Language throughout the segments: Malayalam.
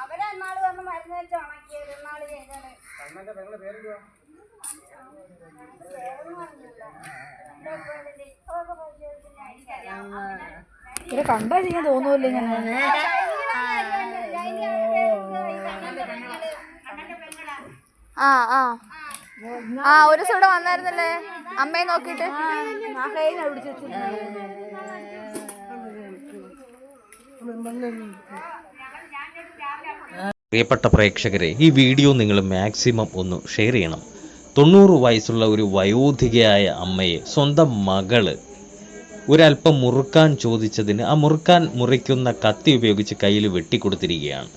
അവരെ എന്നാൾ വന്ന് മരുന്ന് വെച്ച് ഉണക്കിയത് എന്നാൾ ചെയ്തത് ഇവരെ കണ്ടാ ചെയ്യാൻ തോന്നൂല്ല ഇങ്ങനെ ആ ആ. ആ ഒരു ദിവസം ഇവിടെ വന്നായിരുന്നല്ലേ? അമ്മയെ നോക്കിയിട്ട്? പ്രിയപ്പെട്ട പ്രേക്ഷകരെ ഈ വീഡിയോ നിങ്ങൾ മാക്സിമം ഒന്ന് ഷെയർ ചെയ്യണം. തൊണ്ണൂറ് വയസ്സുള്ള ഒരു വയോധികയായ അമ്മയെ സ്വന്തം മകൾ ഒരല്പം മുറുക്കാൻ ചോദിച്ചതിന് ആ മുറുക്കാൻ മുറിക്കുന്ന കത്തി ഉപയോഗിച്ച് കയ്യിൽ വെട്ടിക്കൊടുത്തിരിക്കുകയാണ്.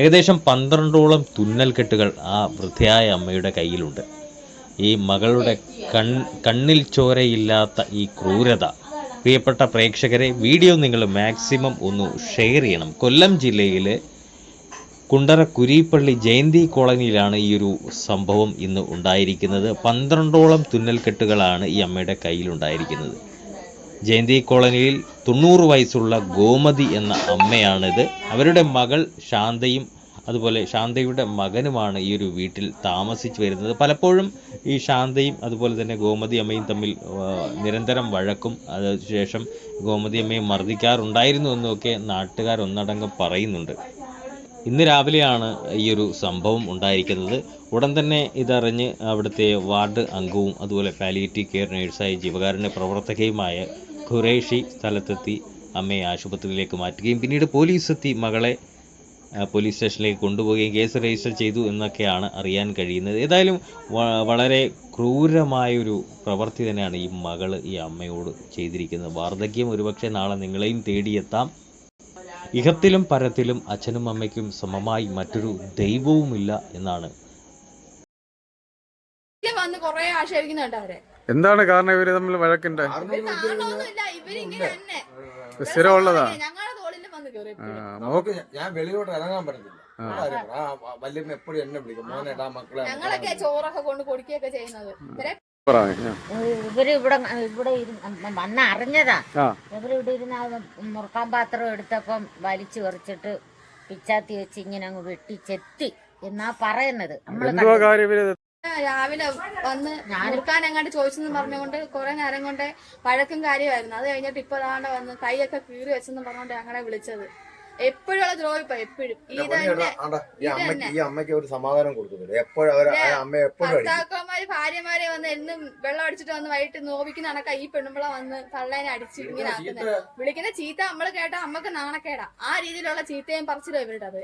ഏകദേശം പന്ത്രണ്ടോളം തുന്നൽ കെട്ടുകൾ ആ വൃദ്ധയായ അമ്മയുടെ കയ്യിലുണ്ട്. ഈ മകളുടെ കൺ കണ്ണിൽ ചോരയില്ലാത്ത ഈ ക്രൂരത പ്രിയപ്പെട്ട പ്രേക്ഷകരെ വീഡിയോ നിങ്ങൾ മാക്സിമം ഒന്ന് ഷെയർ ചെയ്യണം. കൊല്ലം ജില്ലയിലെ കുണ്ടറ കുരീപ്പള്ളി ജയന്തി കോളനിയിലാണ് ഈ ഒരു സംഭവം ഇന്ന് ഉണ്ടായിരിക്കുന്നത്. പന്ത്രണ്ടോളം തുന്നൽക്കെട്ടുകളാണ് ഈ അമ്മയുടെ കയ്യിലുണ്ടായിരിക്കുന്നത്. ജയന്തി കോളനിയിൽ തൊണ്ണൂറ് വയസ്സുള്ള ഗോമതി എന്ന അമ്മയാണിത്. അവരുടെ മകൾ ശാന്തയും അതുപോലെ ശാന്തയുടെ മകനുമാണ് ഈ ഒരു വീട്ടിൽ താമസിച്ചു വരുന്നത്. പലപ്പോഴും ഈ ശാന്തയും അതുപോലെ തന്നെ ഗോമതി അമ്മയും തമ്മിൽ നിരന്തരം വഴക്കും അതിനുശേഷം ഗോമതി അമ്മയെ മർദ്ദിക്കാറുണ്ടായിരുന്നു എന്നൊക്കെ നാട്ടുകാർ ഒന്നടങ്കം പറയുന്നുണ്ട്. ഇന്ന് രാവിലെയാണ് ഈ ഒരു സംഭവം ഉണ്ടായിരിക്കുന്നത്. ഉടൻ തന്നെ ഇതറിഞ്ഞ് അവിടുത്തെ വാർഡ് അംഗവും അതുപോലെ പാലിയേറ്റീവ് കെയർ നേഴ്സായ ജീവകാരുണ്യ പ്രവർത്തകയുമായ ഖുറേഷി സ്ഥലത്തെത്തി അമ്മയെ ആശുപത്രിയിലേക്ക് മാറ്റുകയും പിന്നീട് പോലീസ് എത്തി മകളെ പോലീസ് സ്റ്റേഷനിലേക്ക് കൊണ്ടുപോവുകയും കേസ് രജിസ്റ്റർ ചെയ്തു എന്നൊക്കെയാണ് അറിയാൻ കഴിയുന്നത്. ഏതായാലും വളരെ ക്രൂരമായൊരു പ്രവൃത്തി തന്നെയാണ് ഈ മകൾ ഈ അമ്മയോട് ചെയ്തിരിക്കുന്നത്. വാർദ്ധക്യം ഒരുപക്ഷെ നാളെ നിങ്ങളെയും തേടിയെത്താം. ഇഹത്തിലും പരത്തിലും അച്ഛനും അമ്മയ്ക്കും സമമായി മറ്റൊരു ദൈവവുമില്ല എന്നാണ്. വന്ന് കൊറേ ആക്ഷേപിക്കുന്നുണ്ട് അവരെ. എന്താണ് കാരണം ഇവർ തമ്മിൽ വഴക്കിന്റെ? സ്ഥിരമുള്ളതാണ് സ്ഥിരമുള്ളതാ. നമുക്ക് ഞാൻ വെളിയിലോട്ട് ഇറങ്ങാൻ പറ്റത്തില്ല. കാര്യം വല്യമ്മ എപ്പോഴും എന്നെ വിളിക്കും. മോനേടാ മക്കളെ ഞങ്ങളൊക്കെ ചോറൊക്കെ കൊണ്ട് കൊടുക്കുകയൊക്കെ ചെയ്യുന്നത്. ഇവർ ഇവിടെ ഇവിടെ വന്ന് അറിഞ്ഞതാ. ഇവർ ഇവിടെ ഇരുന്ന് മുറുക്കാൻ പാത്രം എടുത്തപ്പം വലിച്ചു പറിച്ചിട്ട് പിച്ചാത്തി വെച്ച് ഇങ്ങനെ അങ്ങ് വെട്ടി ചെത്തി എന്നാ പറയുന്നത്. നമ്മൾ രാവിലെ വന്ന് മുറുക്കാൻ എങ്ങാണ്ട് ചോദിച്ചെന്ന് പറഞ്ഞുകൊണ്ട് കുറെ നേരം കൊണ്ട് വഴക്കും കാര്യമായിരുന്നു. അത് കഴിഞ്ഞിട്ട് ഇപ്പൊ അതാണ്ട് വന്ന് കൈയൊക്കെ കീറി വെച്ചെന്ന് പറഞ്ഞുകൊണ്ട് ഞങ്ങളെ വിളിച്ചത്. എപ്പോഴും ഉള്ള ദ്രോഹി ഇപ്പൊ എപ്പോഴും. ഈ അമ്മയ്ക്ക് ഈ അമ്മയ്ക്ക് ഒരു സമാധാനം ഭർത്താക്കന്മാര് ഭാര്യമാരെ വന്ന് എന്നും വെള്ളം അടിച്ചിട്ട് വന്ന് വൈകിട്ട് നോവിക്കുന്ന കണക്കാ ഈ പെണ്ണുമ്പള വന്ന് തള്ളേനെ അടിച്ച് ഇങ്ങനെ ആക്കുന്നത് വിളിക്കുന്ന ചീത്ത നമ്മൾ കേട്ടാ അമ്മയ്ക്ക് നാണക്കേടാ. ആ രീതിയിലുള്ള ചീത്തയും പറിച്ചിലും ഇവരുടെ അത്.